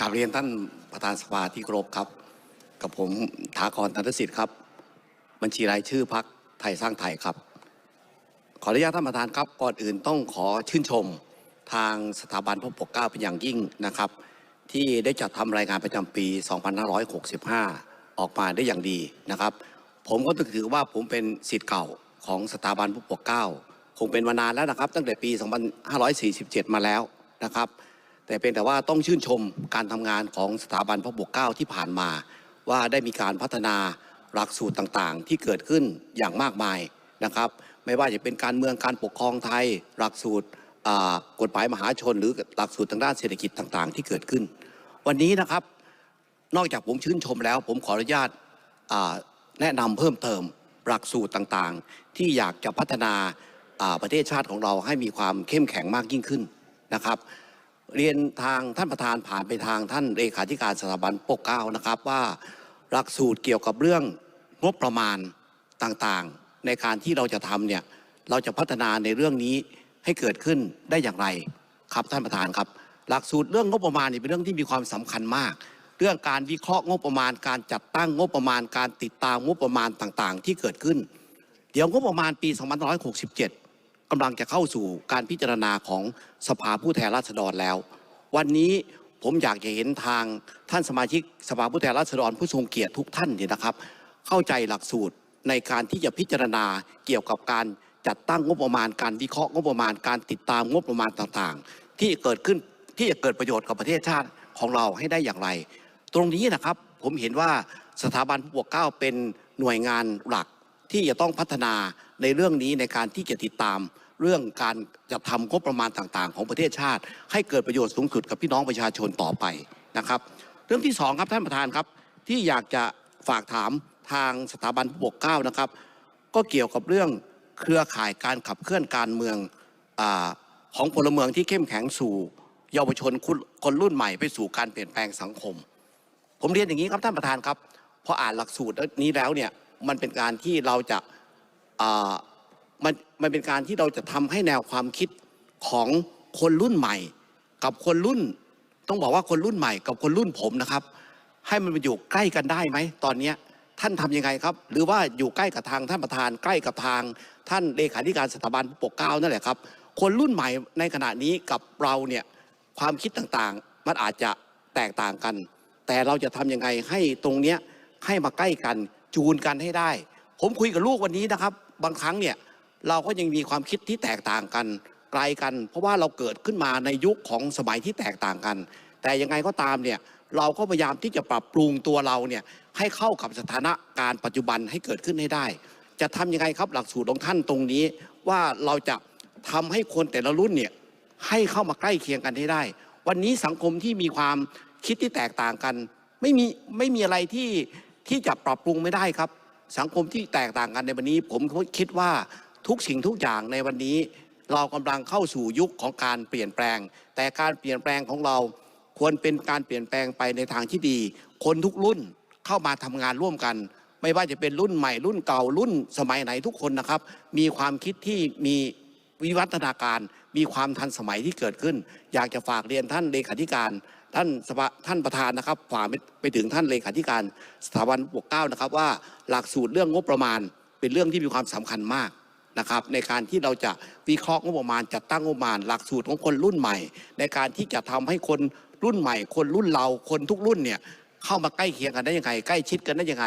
กราบเรียนท่านประธานสภาที่เคารพครับ กับผมถากรตันทสิทธิ์ครับ บัญชีรายชื่อพักไทยสร้างไทยครับ ขออนุญาตท่านประธานครับก่อนอื่นต้องขอชื่นชมทางสถาบันพระปกเกล้าเป็นอย่างยิ่งนะครับ ที่ได้จัดทำรายงานประจำปี 2565 ออกมาได้อย่างดีนะครับ ผมก็ถือว่าผมเป็นสิทธิ์เก่าของสถาบันพระปกเกล้าคงเป็นมานานแล้วนะครับ ตั้งแต่ปี 2547 มาแล้วนะครับ แต่เป็นแต่ว่าต้องชื่นชมการทำงานของสถาบันพระปกเก้าที่ผ่านมา ว่าได้มีการพัฒนาหลักสูตรต่างๆ ที่เกิดขึ้นอย่างมากมายนะครับ ไม่ว่าจะเป็นการเมืองการปกครองไทย หลักสูตรกฎหมายมหาชน หรือหลักสูตรทางด้านเศรษฐกิจต่างๆ ที่เกิดขึ้น วันนี้นะครับนอกจากผมชื่นชมแล้ว ผมขออนุญาตแนะนำเพิ่มเติมหลักสูตรต่างๆ ที่อยากจะพัฒนาประเทศชาติของเราให้มีความเข้มแข็งมากยิ่งขึ้นนะครับ เรียนทางท่านประธานผ่านไปทางท่านเลขาธิการสถาบันปกเก้านะครับว่าหลักสูตรเกี่ยวกับเรื่องงบประมาณต่างๆ ในการที่เราจะทำเนี่ยเราจะพัฒนาในเรื่องนี้ให้เกิดขึ้นได้อย่างไรครับท่านประธานครับ หลักสูตรเรื่องงบประมาณนี่เป็นเรื่องที่มีความสำคัญมาก เรื่องการวิเคราะห์งบประมาณ การจัดตั้งงบประมาณ การติดตามงบประมาณต่างๆ ที่เกิดขึ้น เดี๋ยวงบประมาณปี 2567 กำลังจะเข้าสู่การพิจารณาของสภาผู้แทนราษฎรแล้ว วันนี้ผมอยากจะเห็นทางท่านสมาชิกสภาผู้แทนราษฎรผู้ทรงเกียรติทุกท่านเนี่ยนะครับ เข้าใจหลักสูตรในการที่จะพิจารณาเกี่ยวกับการจัดตั้งงบประมาณการวิเคราะห์งบประมาณการติดตามงบประมาณต่างๆ ที่เกิดขึ้นที่จะเกิดประโยชน์กับประเทศชาติของเราให้ได้อย่างไร ตรงนี้นะครับผมเห็นว่าสถาบันผู้ปกเกล้าเป็นหน่วยงานหลักที่จะต้องพัฒนา ในเรื่องนี้ในการที่จะติดตามเรื่องการจัดทำงบประมาณต่างๆ ของประเทศชาติ ให้เกิดประโยชน์สูงสุดกับพี่น้องประชาชนต่อไปนะครับ เรื่องที่สองครับท่านประธานครับที่อยากจะฝากถามทางสถาบันผู้ปกเก้านะครับ ก็เกี่ยวกับเรื่องเครือข่ายการขับเคลื่อนการเมืองอของพลเมืองที่เข้มแข็งสู่ เยาวชนคนคนรุ่นใหม่ไปสู่การเปลี่ยนแปลงสังคม ผมเรียนอย่างนี้ครับท่านประธานครับพออ่านหลักสูตรนี้แล้วเนี่ยมันเป็นการที่เราจะ มันมันเป็นการที่เราจะทำให้แนวความคิดของคนรุ่นใหม่ กับคนรุ่น ต้องบอกว่าคนรุ่นใหม่ กับคนรุ่นผมนะครับ ให้มันมาอยู่ใกล้กันได้ไหมตอนเนี้ท่านทำยังไงครับ หรือว่าอยู่ใกล้กับทางท่านประธานใกล้กับทาง ท่านเลขาธิการสถาบันผู้ปกเก้านั่นแหละครับ คนรุ่นใหม่ในขณะนี้กับเราเนี่ยความคิดต่างๆ มันอาจจะแตกต่างกัน แต่เราจะทำยังไงให้ตรงเนี้ยให้มาใกล้กันจูนกันให้ได้ ผมคุยกับลูกวันนี้นะครับ บางครั้งเนี่ยเราก็ยังมีความคิดที่แตกต่างกันไกลกัน เพราะว่าเราเกิดขึ้นมาในยุคของสมัยที่แตกต่างกัน แต่ยังไงก็ตามเนี่ยเราก็พยายามที่จะปรับปรุงตัวเราเนี่ยให้เข้ากับสถานการณ์ปัจจุบันให้เกิดขึ้นให้ได้ จะทำยังไงครับหลักสูตรของท่านตรงนี้ ว่าเราจะทำให้คนแต่ละรุ่นเนี่ยให้เข้ามาใกล้เคียงกันให้ได้ วันนี้สังคมที่มีความคิดที่แตกต่างกัน ไม่มีไม่มีอะไรที่ที่จะปรับปรุงไม่ได้ครับ สังคมที่แตกต่างกันในวันนี้ ผมคิดว่าทุกสิ่งทุกอย่างในวันนี้ เรากำลังเข้าสู่ยุคของการเปลี่ยนแปลง แต่การเปลี่ยนแปลงของเราควรเป็นการเปลี่ยนแปลงไปในทางที่ดี คนทุกรุ่นเข้ามาทำงานร่วมกัน ไม่ว่าจะเป็นรุ่นใหม่รุ่นเก่ารุ่นสมัยไหนทุกคนนะครับ มีความคิดที่มีวิวัฒนาการ มีความทันสมัยที่เกิดขึ้น อยากจะฝากเรียนท่านเลขาธิการ ท่านสภาท่านประธานนะครับฝากไปถึงท่านเลขาธิการสถาบันปกเก้านะครับ ว่าหลักสูตรเรื่องงบประมาณ เป็นเรื่องที่มีความสำคัญมากนะครับ ในการที่เราจะวิเคราะห์งบประมาณ จัดตั้งงบประมาณ หลักสูตรของคนรุ่นใหม่ ในการที่จะทำให้คนรุ่นใหม่ คนรุ่นเราคนทุกรุ่นเนี่ยเข้ามาใกล้เคียงกันได้ยังไง ใกล้ชิดกันได้ยังไง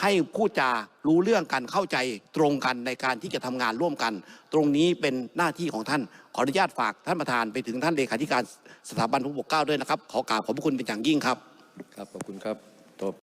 ให้พูดจารู้เรื่องกันเข้าใจตรงกันในการที่จะทำงานร่วมกัน ตรงนี้เป็นหน้าที่ของท่าน ขออนุญาตฝากท่านประธานไปถึงท่านเลขาธิการสถาบันพระปกเกล้าด้วยนะครับ ขอกราบขอบพระคุณเป็นอย่างยิ่งครับ ครับขอบคุณครับ